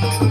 Maharashtra